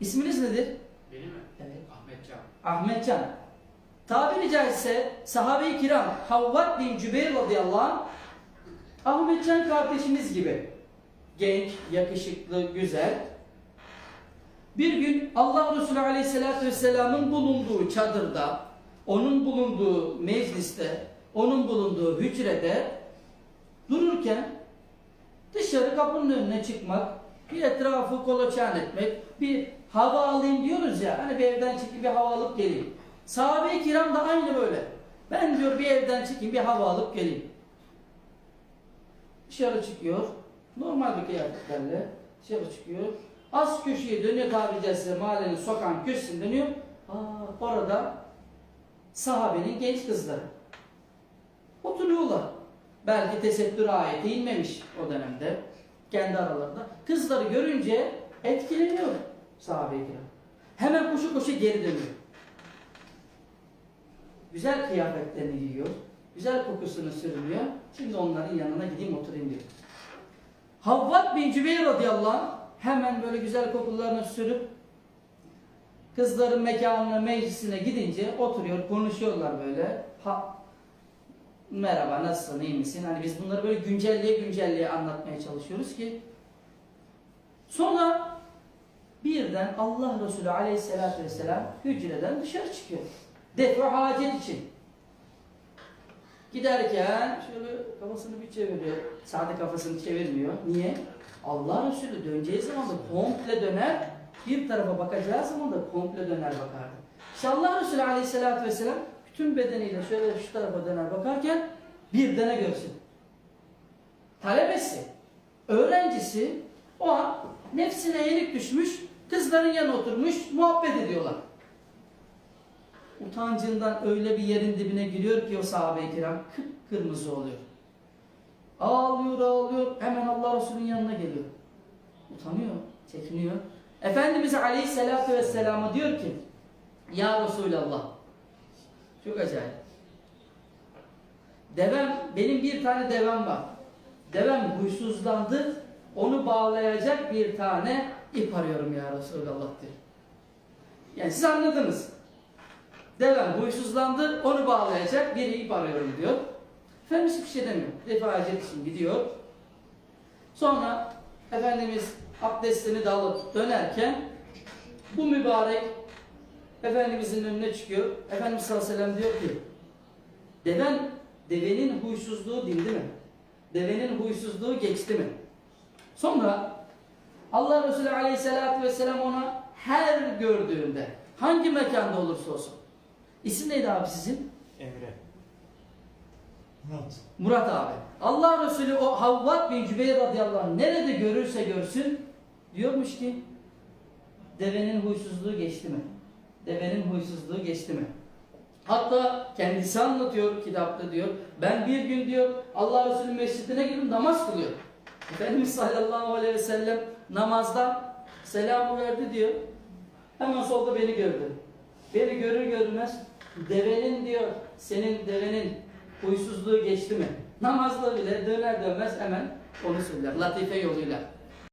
İsminiz nedir? Benim mi? Evet. Ahmetcan. Ahmetcan. Tabiri caizse sahabe-i kiram Havvat bin Cübeyr radıyallahu anh Ahmetcan kardeşimiz gibi genç, yakışıklı, güzel. Bir gün Allah Resulü aleyhissalatü vesselamın bulunduğu çadırda, onun bulunduğu mecliste, onun bulunduğu hücrede dururken dışarı kapının önüne çıkmak, bir etrafı kolaçan etmek, bir hava alayım diyoruz ya, hani bir evden çıkıp bir hava alıp geleyim. Sahabe-i kiram da aynı böyle. Ben diyor bir evden çıkayım, bir hava alıp geleyim. Dışarı çıkıyor, normal bir kıyafetlerle dışarı çıkıyor. Az köşeye dönüyor tabiri caizse mahallenin sokağın köşesine dönüyor. Aa, orada sahabenin genç kızları. Oturuyorlar. Belki tesettür ayeti inmemiş o dönemde. Kendi aralarında. Kızları görünce etkileniyor sahabe-i. Hemen koşu koşu geri dönüyor. Güzel kıyafetlerini giyiyor. Güzel kokusunu sürünüyor. Şimdi onların yanına gideyim oturayım diyor. Havvat bin Cübeyr radıyallahu anh hemen böyle güzel kokularını sürüp kızların mekanına, meclisine gidince oturuyor, konuşuyorlar böyle. Ha, merhaba, nasılsın, iyi misin? Hani biz bunları böyle güncelliğe güncelliğe anlatmaya çalışıyoruz ki sonra birden Allah Resulü aleyhissalatü vesselam hücreden dışarı çıkıyor. Defa hacet için. Giderken şöyle kafasını bir çeviriyor. Sade kafasını çevirmiyor. Niye? Allah Resulü döneceği zaman da komple döner. Bir tarafa bakacağı zaman da komple döner bakardı. İşte Allah Resulü aleyhissalatü vesselam bütün bedeniyle şöyle şu tarafa döner bakarken bir dene görsün. Talebesi, öğrencisi o an nefsine yenik düşmüş, kızların yanına oturmuş, muhabbet ediyorlar. Utancından öyle bir yerin dibine giriyor ki o sahabe-i kiram kıpkırmızı oluyor. Ağlıyor ağlıyor hemen Allah Resulü'nün yanına geliyor. Utanıyor, çekiniyor. Efendimiz Aleyhisselatü Vesselam'a diyor ki Ya Resulallah çok acayip. Devem, benim bir tane devem var. Devem huysuzlandı. Onu bağlayacak bir tane ip arıyorum ya Resulallah diyor. Yani siz anladınız. Devem huysuzlandı, onu bağlayacak bir ip arıyorum diyor. Efendimiz hiçbir şey demiyor. Defacet için gidiyor. Sonra Efendimiz abdestini de dönerken bu mübarek Efendimizin önüne çıkıyor. Efendimiz sallallahu aleyhi ve sellem diyor ki Deven, devenin huysuzluğu dindi mi? Devenin huysuzluğu geçti mi? Sonra Allah Resulü aleyhissalatü vesselam ona her gördüğünde hangi mekanda olursa olsun İsim neydi abi sizin? Emre. Murat. Murat abi. Allah Resulü o Havvat bin Cübeyr radıyallahu anh nerede görürse görsün diyormuş ki devenin huysuzluğu geçti mi? Devenin huysuzluğu geçti mi? Hatta kendisi anlatıyor kitapta diyor. Ben bir gün diyor Allah Resulü mescidine girdim namaz kılıyor. Efendimiz sallallahu aleyhi ve sellem namazda selamı verdi diyor. Hemen solda beni gördü. Beni görür görmez devenin diyor senin devenin huysuzluğu geçti mi? Namazda bile döner dönmez hemen onu söyler. Latife yoluyla.